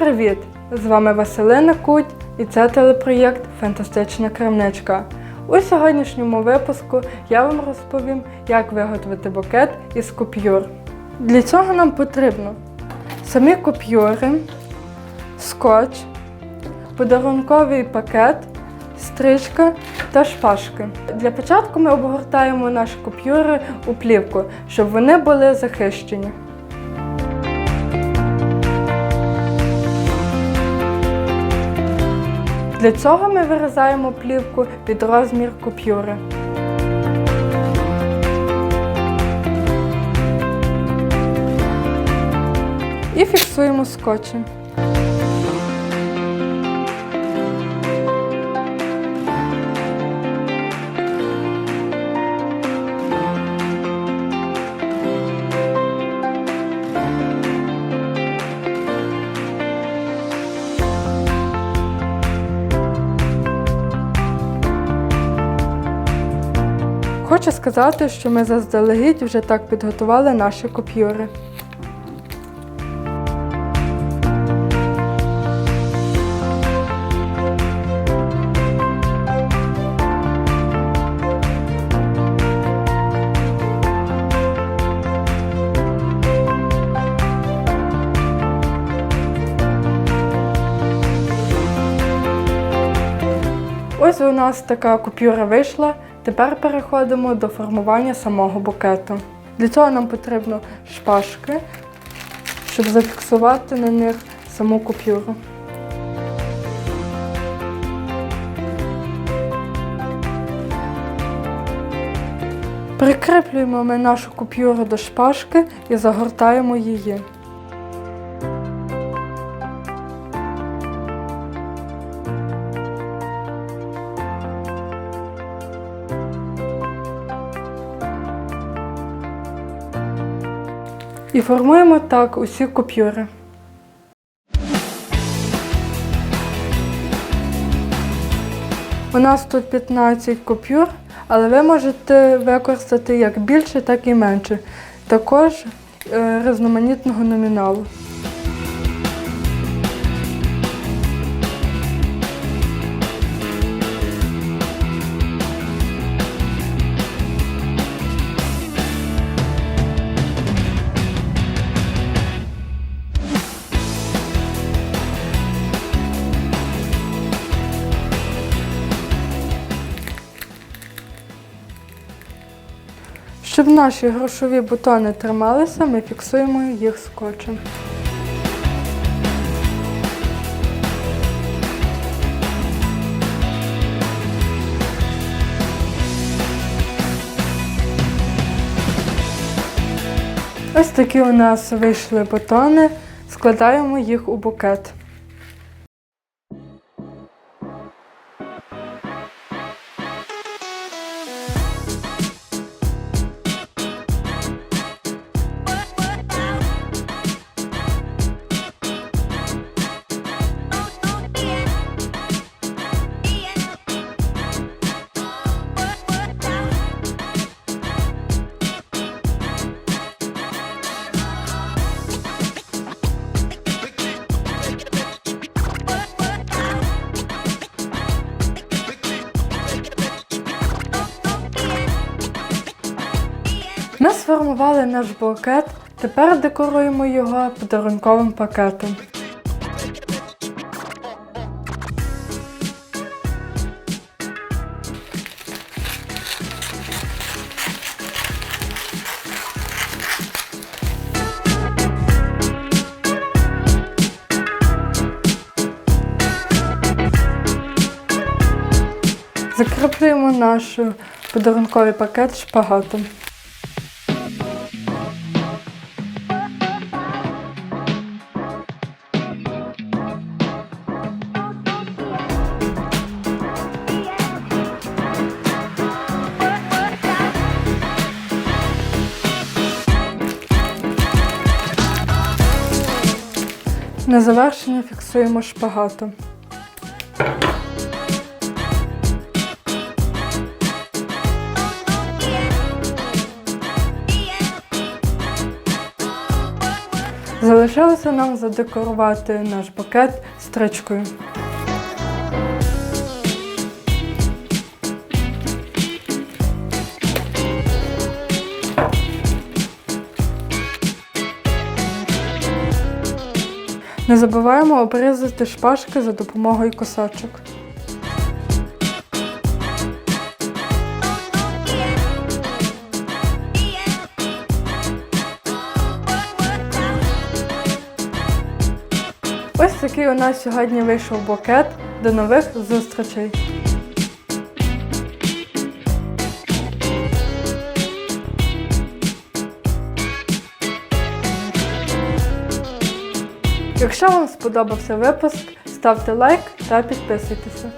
Привіт! З вами Василина Куть і це телепроєкт Фантастична крамничка. У сьогоднішньому випуску я вам розповім, як виготовити букет із купюр. Для цього нам потрібно самі купюри, скотч, подарунковий пакет, стрічка та шпажки. Для початку ми обгортаємо наші купюри у плівку, щоб вони були захищені. Для цього ми вирізаємо плівку під розмір купюри. І фіксуємо скотчем. Хочу сказати, що ми заздалегідь вже так підготували наші купюри. Ось у нас така купюра вийшла. Тепер переходимо до формування самого букету. Для цього нам потрібно шпажки, щоб зафіксувати на них саму купюру. Прикріплюємо ми нашу купюру до шпажки і загортаємо її. І формуємо так усі купюри. У нас тут 15 купюр, але ви можете використати як більше, так і менше. Також е, різноманітного номіналу. Щоб наші грошові бутони трималися, ми фіксуємо їх скотчем. Ось такі у нас вийшли бутони, складаємо їх у букет. Ми сформували наш букет, тепер декоруємо його подарунковим пакетом. Закріплюємо наш подарунковий пакет шпагатом. На завершення фіксуємо шпагатом. Залишилося нам задекорувати наш букет стрічкою. Не забуваємо обрізати шпажки за допомогою косочок. Ось такий у нас сьогодні вийшов букет. До нових зустрічей! Якщо вам сподобався випуск, ставте лайк та підписуйтеся.